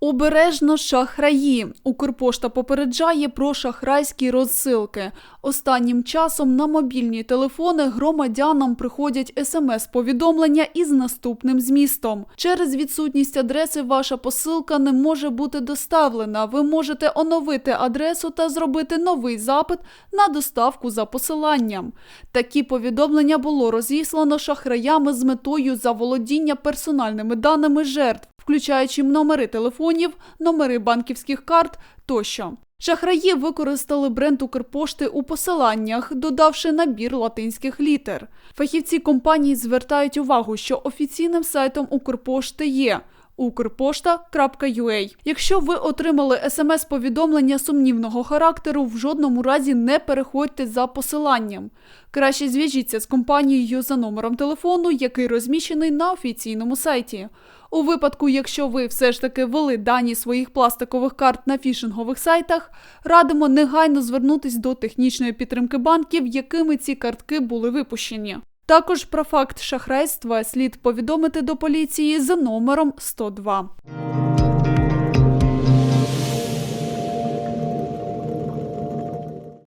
Обережно шахраї. Укрпошта попереджає про шахрайські розсилки. Останнім часом на мобільні телефони громадянам приходять смс-повідомлення із наступним змістом. Через відсутність адреси ваша посилка не може бути доставлена. Ви можете оновити адресу та зробити новий запит на доставку за посиланням. Такі повідомлення було розіслано шахраями з метою заволодіння персональними даними жертв, включаючи номери телефонів, номери банківських карт тощо. Шахраї використали бренд Укрпошти у посиланнях, додавши набір латинських літер. Фахівці компанії звертають увагу, що офіційним сайтом Укрпошти є ukрпошта.ua. Якщо ви отримали смс-повідомлення сумнівного характеру, в жодному разі не переходьте за посиланням. Краще зв'яжіться з компанією за номером телефону, який розміщений на офіційному сайті. У випадку, якщо ви все ж таки ввели дані своїх пластикових карт на фішингових сайтах, радимо негайно звернутись до технічної підтримки банків, якими ці картки були випущені. Також про факт шахрайства слід повідомити до поліції за номером 102.